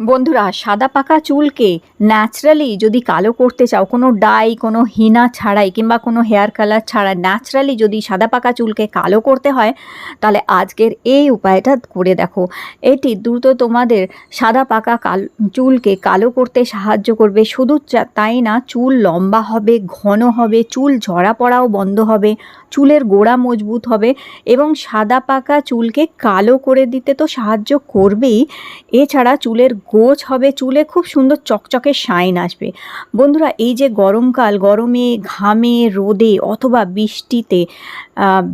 বন্ধুরা, সাদা পাকা চুলকে ন্যাচারালি যদি কালো করতে চাও, কোনো ডাই কোনো হিনা ছাড়াই কিংবা কোনো হেয়ার কালার ছাড়া ন্যাচারালি যদি সাদা পাকা চুলকে কালো করতে হয়, তাহলে আজকের এই উপায়টা করে দেখো। এটি দ্রুত তোমাদের সাদা পাকা কাল, চুলকে কালো করতে সাহায্য করবে। শুধু তাই না, চুল লম্বা হবে, ঘন হবে, চুল ঝরা পড়াও বন্ধ হবে। চুলের গোড়া মজবুত হবে এবং সাদা পাকা চুলকে কালো করে দিতে তো সাহায্য করবেই। এছাড়া চুলের গোছ হবে, চুলে খুব সুন্দর চকচকে শাইন আসবে। বন্ধুরা, এই যে গরমকাল, গরমে, ঘামে, রোদে অথবা বৃষ্টিতে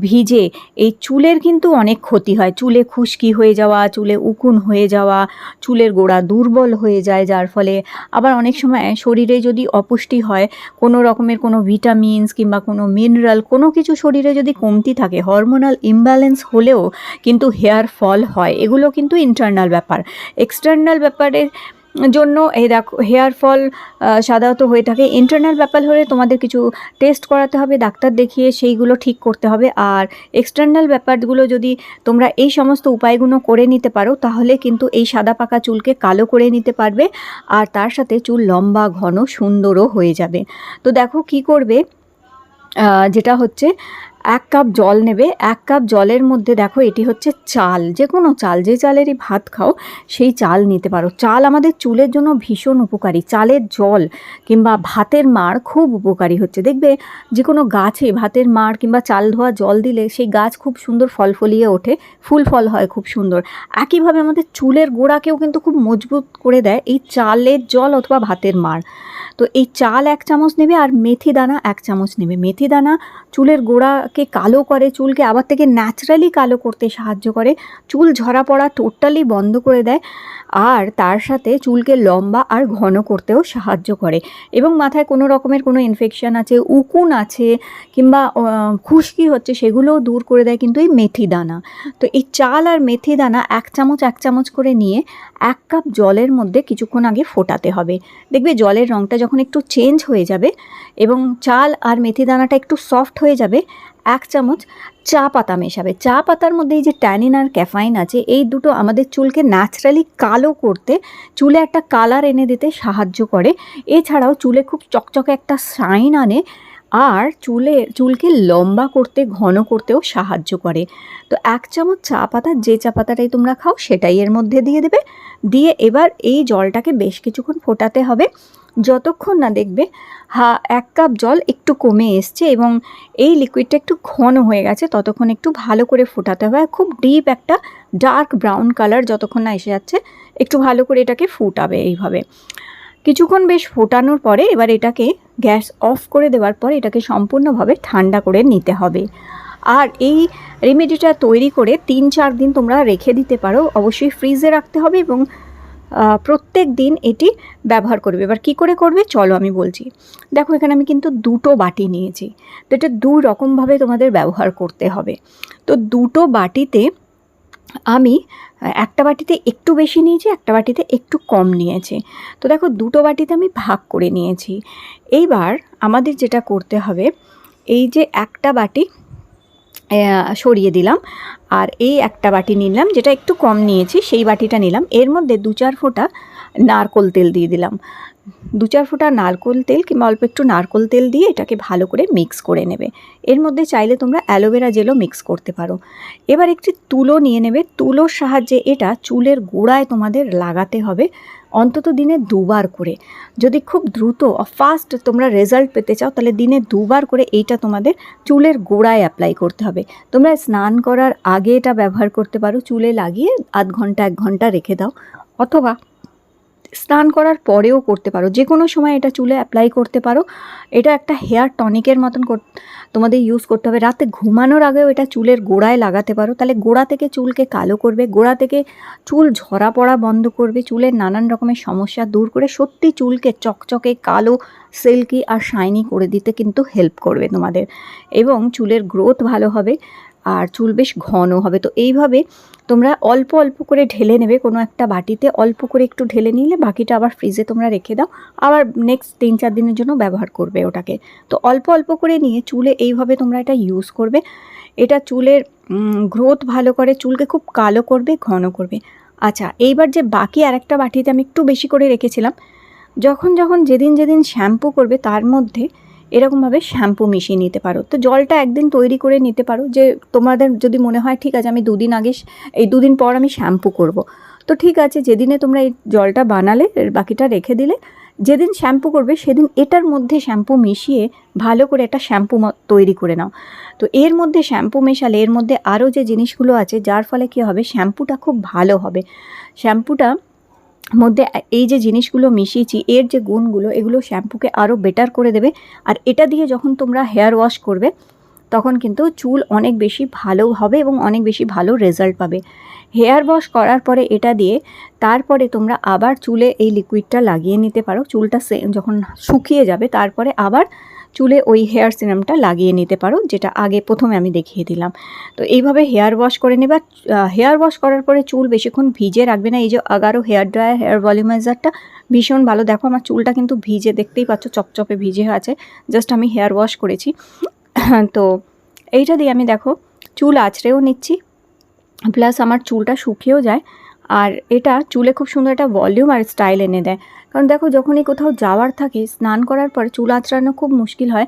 ভিজে, এই চুলের কিন্তু অনেক ক্ষতি হয়। চুলে খুশকি হয়ে যাওয়া, চুলে উকুন হয়ে যাওয়া, চুলের গোড়া দুর্বল হয়ে যায়, যার ফলে আবার অনেক সময় শরীরে যদি অপুষ্টি হয়, কোনো রকমের কোনো ভিটামিনস কিংবা কোনো মিনারেল, কোনো কিছু শরীরে যদি কমতি থাকে, হরমোনাল ইমব্যালেন্স হলেও কিন্তু হেয়ার ফল হয়। এগুলো কিন্তু ইন্টারনাল ব্যাপার। এক্সটার্নাল ব্যাপারের জন্য। এই দেখো, হেয়ার ফল সাধারণত হয়ে থাকে। ইন্টারনাল ব্যাপার হলে তোমাদের কিছু টেস্ট করাতে হবে, ডাক্তার দেখিয়ে সেইগুলো ঠিক করতে হবে। আর এক্সটার্নাল ব্যাপারগুলো যদি তোমরা এই সমস্ত উপায়গুলো করে নিতে পারো, তাহলে কিন্তু এই সাদা পাকা চুলকে কালো করে নিতে পারবে। আর তার সাথে চুল লম্বা, ঘন, সুন্দরও হয়ে যাবে। তো দেখো কি করবে যেটা হচ্ছে এক কাপ জল নেবে, এক কাপ জলের মধ্যে দেখো এটি হচ্ছে চাল যে কোনো চাল, যে চালেরই ভাত খাও সেই চাল নিতে পারো। চাল আমাদের চুলের জন্য ভীষণ উপকারী, চালের জল কিংবা ভাতের মাড় খুব উপকারী হচ্ছে। দেখবে যে কোনো গাছে ভাতের মাড় কিংবা চাল ধোয়া জল দিলে সেই গাছ খুব সুন্দর ফল ফলিয়ে ওঠে, ফুল ফল হয় খুব সুন্দর। একইভাবে আমাদের চুলের গোড়াকেও কিন্তু খুব মজবুত করে দেয় এই চালের জল অথবা ভাতের মাড়। তো এই চাল এক চামচ নেবে আর মেথি দানা এক চামচ নেবে। মেথি দানা চুলের গোড়াকে কালো করে, চুলকে আবার থেকে ন্যাচারালি কালো করতে সাহায্য করে। চুল ঝরা পড়া টোটালি বন্ধ করে দেয় আর তার সাথে চুলকে লম্বা আর ঘন করতেও সাহায্য করে। এবং মাথায় কোনো রকমের কোনো ইনফেকশন আছে, উকুন আছে কিংবা খুশকি হচ্ছে সেগুলোও দূর করে দেয় কিন্তু এই মেথি দানা। তো এই চাল আর মেথি দানা এক চামচ এক চামচ করে নিয়ে এক কাপ জলের মধ্যে কিছুক্ষণ আগে ফোটাতে হবে। দেখবে জলের রঙটা যখন একটু চেঞ্জ হয়ে যাবে এবং চাল আর মেথি দানাটা একটু সফট হয়ে যাবে, এক চামচ চা পাতা মেশাবে। চা পাতার মধ্যে এই যে ট্যানিন আর ক্যাফাইন আছে, এই দুটো আমাদের চুলকে ন্যাচারালি কালো করতে, চুলে একটা কালার এনে দিতে সাহায্য করে। এছাড়াও চুলে খুব চকচকে একটা শাইন আনে আর চুলে, চুলকে লম্বা করতে, ঘন করতেও সাহায্য করে। তো এক চামচ চা পাতা, যে চা পাতাটাই তোমরা খাও সেটাই এর মধ্যে দিয়ে দেবে। দিয়ে এবার এই জলটাকে বেশ কিছুক্ষণ ফোটাতে হবে। যতক্ষণ না দেখবে, হা, এক কাপ জল একটু কমে এসছে এবং এই লিকুইডটা একটু ঘন হয়ে গেছে, ততক্ষণ একটু ভালো করে ফোটাতে হবে। খুব ডিপ একটা ডার্ক ব্রাউন কালার যতক্ষণ না এসে যাচ্ছে, একটু ভালো করে এটাকে ফুটাবে এইভাবে। কিছুক্ষণ বেশ ফোটানোর পরে এবার এটাকে গ্যাস অফ করে দেওয়ার পর এটাকে সম্পূর্ণভাবে ঠান্ডা করে নিতে হবে। আর এই রেমেডিটা তৈরি করে তিন চার দিন তোমরা রেখে দিতে পারো, অবশ্যই ফ্রিজে রাখতে হবে এবং প্রত্যেক দিন এটি ব্যবহার করবে। এবার কি করে করবে? চলো আমি বলছি। দেখো, এখানে আমি কিন্তু দুটো বাটি নিয়েছি। তো এটা দু রকমভাবে তোমাদের ব্যবহার করতে হবে। তো দুটো বাটিতে আমি একটা বাটিতে একটু বেশি নিয়েছি, একটা বাটিতে একটু কম নিয়েছি। তো দেখো, দুটো বাটিতে আমি ভাগ করে নিয়েছি। এইবার আমাদের যেটা করতে হবে, এই যে একটা বাটি সরিয়ে দিলাম। আর এই একটা বাটি নিলাম, যেটা একটু কম নিয়েছি, সেই বাটিটা নিলাম। এর মধ্যে দু চার ফোঁটা নারকোল তেল দিয়ে দিলাম। দু চার ফোঁটা নারকোল তেল কিংবা অল্প একটু নারকোল তেল দিয়ে এটাকে ভালো করে মিক্স করে নেবে। এর মধ্যে চাইলে তোমরা অ্যালোভেরা জেলও মিক্স করতে পারো। এবার একটি তুলো নিয়ে নেবে। তুলোর সাহায্যে এটা চুলের গোড়ায় তোমাদের লাগাতে হবে অন্তত দিনে দুবার করে। যদি খুব দ্রুত, ফাস্ট তোমরা রেজাল্ট পেতে চাও, তাহলে দিনে দুবার করে এইটা তোমাদের চুলের গোড়ায় অ্যাপ্লাই করতে হবে। তোমরা স্নান করার আগে এটা ব্যবহার করতে পারো, চুলে লাগিয়ে আধ ঘণ্টা, এক ঘণ্টা রেখে দাও। অথবা স্নান করার পরেও করতে পারো। যে কোনো সময় এটা চুলে অ্যাপ্লাই করতে পারো। এটা একটা হেয়ার টনিকের মতন তোমাদের ইউজ করতে হবে। রাতে ঘুমানোর আগেও এটা চুলের গোড়ায় লাগাতে পারো। তাহলে গোড়া থেকে চুলকে কালো করবে। গোড়া থেকে চুল ঝরা পড়া বন্ধ করবে। চুলের নানান রকমের সমস্যা দূর করে সত্যি চুলকে চকচকে, কালো সিল্কি আর শাইনি করে দিতে কিন্তু হেল্প করবে তোমাদের। এবং চুলের গ্রোথ ভালো হবে। আর চুল বেশ ঘন হবে। তো এইভাবে তোমরা অল্প অল্প করে ঢেলে নেবে কোনো একটা বাটিতে। অল্প করে একটু ঢেলে নিলে বাকিটা আবার ফ্রিজে তোমরা রেখে দাও। আবার নেক্সট তিন চার দিনের জন্য ব্যবহার করবে ওটাকে। তো অল্প অল্প করে নিয়ে চুলে এইভাবে তোমরা এটা ইউজ করবে। এটা চুলের গ্রোথ ভালো করে, চুলকে খুব কালো করবে, ঘন করবে। আচ্ছা এইবার যে বাকি আরেকটা বাটিতে আমি একটু বেশি করে রেখেছিলাম। যখন যখন যেদিন যেদিন শ্যাম্পু করবে, তার মধ্যে এরকমভাবে শ্যাম্পু মিশিয়ে নিতে পারো। তো জলটা একদিন তৈরি করে নিতে পারো যে তোমাদের যদি মনে হয়, ঠিক আছে, আমি দুদিন আগে এই দুদিন পর আমি শ্যাম্পু করব। তো ঠিক আছে, যেদিনে তোমরা এই জলটা বানালে বাকিটা রেখে দিলে, যেদিন শ্যাম্পু করবে, সেদিন এটার মধ্যে শ্যাম্পু মিশিয়ে ভালো করে একটা শ্যাম্পু তৈরি করে নাও। তো এর মধ্যে শ্যাম্পু মেশালে, এর মধ্যে আরও যে জিনিসগুলো আছে, যার ফলে কী হবে শ্যাম্পুটা খুব ভালো হবে। শ্যাম্পুটা মধ্যে এই যে জিনিসগুলো মিশিয়েছি, এর যে গুণগুলো, এগুলো শ্যাম্পুকে আরও বেটার করে দেবে। আর এটা দিয়ে যখন তোমরা হেয়ার ওয়াশ করবে, তখন কিন্তু চুল অনেক বেশি ভালো হবে এবং অনেক বেশি ভালো রেজাল্ট পাবে। হেয়ার ওয়াশ করার পরে এটা দিয়ে তারপরে তোমরা আবার চুলে এই লিকুইডটা লাগিয়ে নিতে পারো। চুলটা যখন শুকিয়ে যাবে, তারপরে আবার চুলে ওই হেয়ার সিরামটা লাগিয়ে নিতে পারো, যেটা আগে প্রথমে আমি দেখিয়ে দিলাম। তো এইভাবে হেয়ার ওয়াশ করে নেবে। হেয়ার ওয়াশ করার পরে চুল বেশিক্ষণ ভিজে রাখবে না। এই যে আগারো হেয়ার ড্রায়ার, হেয়ার ভলিউমাইজারটা ভীষণ ভালো। দেখো আমার চুলটা কিন্তু ভিজে, দেখতেই পাচ্ছ চপচপে ভিজে আছে। জাস্ট আমি হেয়ার ওয়াশ করেছি। তো এইটা দিয়ে আমি দেখো, চুল আঁচড়েও নিচ্ছি। প্লাস আমার চুলটা শুকিয়েও যায়। আর এটা চুলে খুব সুন্দর একটা ভলিউম আর স্টাইল এনে দেয়। কারণ দেখো যখনই কোথাও যাওয়ার থাকে, স্নান করার পর চুল আঁচড়ানো খুব মুশকিল হয়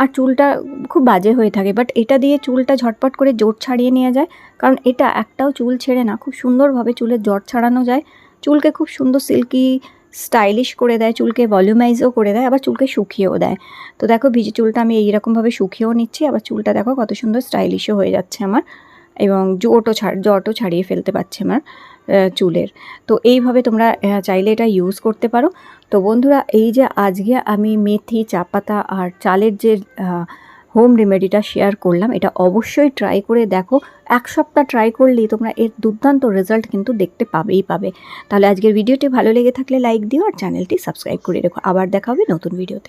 আর চুলটা খুব বাজে হয়ে থাকে। বাট এটা দিয়ে চুলটা ঝটপট করে জোট ছাড়িয়ে নেওয়া যায়। কারণ এটা একটাও চুল ছেড়ে না, খুব সুন্দরভাবে চুলের জট ছাড়ানো যায়। চুলকে খুব সুন্দর সিল্কি স্টাইলিশ করে দেয়, চুলকে ভলিউমাইজও করে দেয়, আবার চুলকে শুকিয়েও দেয়। তো দেখো ভিজে চুলটা আমি এইরকমভাবে শুকিয়েও নিচ্ছি, আবার চুলটা দেখো কত সুন্দর স্টাইলিশও হয়ে যাচ্ছে আমার এবং জোটও ছাড় জটও ছাড়িয়ে ফেলতে পারছে আমার। চুলের। তো এইভাবে তোমরা চাইলে এটা ইউজ করতে পারো। তো বন্ধুরা, এই যে আজকে আমি মেথি চা পাতা আর চালের যে হোম রেমেডিটা শেয়ার করলাম, এটা অবশ্যই ট্রাই করে দেখো। এক সপ্তাহ ট্রাই করলেই তোমরা এর দুর্দান্ত রেজাল্ট কিন্তু দেখতে পাবেই পাবে। তাহলে আজকের ভিডিওটি ভালো লেগে থাকলে লাইক দিও আর চ্যানেলটি সাবস্ক্রাইব করে রেখো। আবার দেখা হবে নতুন ভিডিওতে